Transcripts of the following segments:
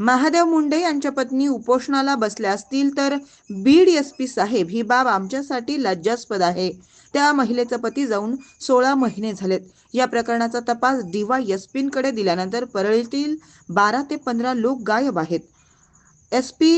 महादेव मुंडे यांच्या पत्नी उपोषणाला बसल्या असतील तर बीड एस पी साहेब ही बाब आमच्यासाठी लज्जास्पद आहे. त्या महिलेचा पती जाऊन सोळा महिने झालेत. या प्रकरणाचा तपास दिवा एस पींकडे दिल्यानंतर परळीतील बारा ते पंधरा लोक गायब आहेत. S P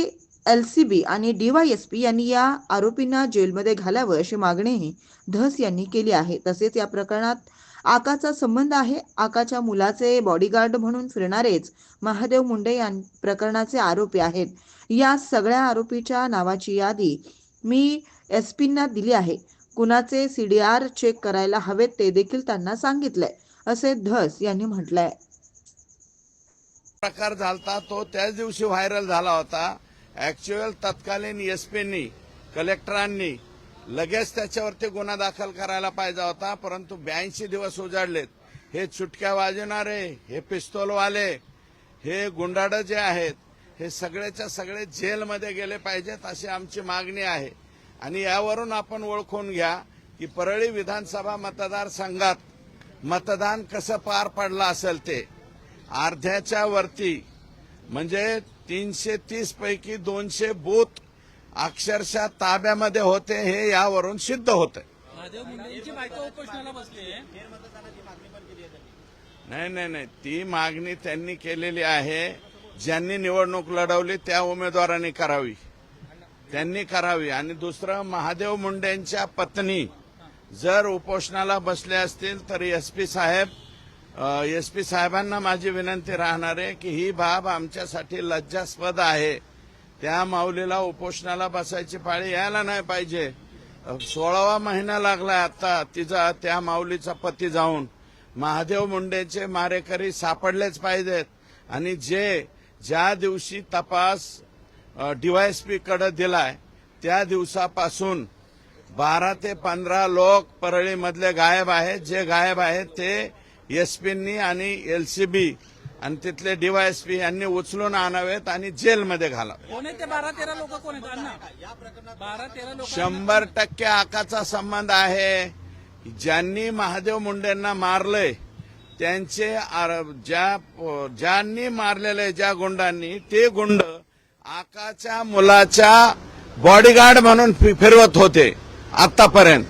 L C B आणि डीवायएसपी यांनी या आरोपींना जेलमध्ये घालावं अशी मागणीही धस यांनी केली आहे. तसेच या प्रकरणात आकाचा संबंध आहे. आकाच्या मुलाचे बॉडीगार्ड म्हणून फिरणारेच महादेव मुंडे या प्रकरणाचे आरोपी आहेत. या सगळ्या आरोपीच्या नावाची यादी मी एस पींना दिली आहे. कुणाचे सी डी आर चेक करायला हवेत ते देखील त्यांना सांगितलंय असे धस यांनी म्हटलंय. प्रकार झालता तो त्याच दिवशी व्हायरल झाला होता. ऍक्च्युअल तत्कालीन एसपींनी कलेक्टरांनी लगेच त्याच्यावरती गुन्हा दाखल करायला पाहिजे होता परंतु ब्याऐंशी दिवस उजाडलेत. हे चुटक्या वाजवणारे हे पिस्तोलवाले हे गुंडाड जे आहेत हे सगळेच्या सगळे जेलमध्ये गेले पाहिजेत अशी आमची मागणी आहे. आणि यावरून आपण ओळखून घ्या की परळी विधानसभा मतदारसंघात मतदान कसं पार पडलं असेल ते. अर्ध्याच्या वरती म्हणजे तीनशे तीस पैकी दोनशे बूथ अक्षरशः ताब्यामध्ये होते हे यावरून सिद्ध होत. महादेव मुंडेंची बायको उपोषणाला बसली नाही नाही नाही. ती मागणी त्यांनी केलेली आहे. ज्यांनी निवडणूक लढवली त्या उमेदवारांनी करावी. त्यांनी करावी. आणि दुसरं महादेव मुंडेंच्या पत्नी जर उपोषणाला बसले असतील तर एस पी साहेब एस पी साहेबांना माझी विनंती राहणार आहे की ही बाब आमच्यासाठी लज्जास्पद आहे. त्या माऊलीला उपोषणाला बसायची पाळी यायला नाही पाहिजे. सोळावा महिना लागलाय आता तिचा त्या माऊलीचा पती जाऊन. महादेव मुंडेचे मारेकरी सापडलेच पाहिजेत. आणि जे ज्या दिवशी तपास डीवायएसपी कडे दिलाय त्या दिवसापासून बारा ते पंधरा लोक परळीमधले गायब आहेत. जे गायब आहेत ते एसपींनी आणि एलसीबी आणि तिथले डीवायएसपी यांनी उचलून आणावेत आणि जेलमध्ये लोक शंभर टक्के आकाचा संबंध आहे. ज्यांनी महादेव मुंडेंना मारलंय त्यांचे ज्या ज्यांनी मारलेले ज्या गुंडांनी ते गुंड आकाच्या मुलाच्या बॉडीगार्ड म्हणून फिरवत होते आतापर्यंत.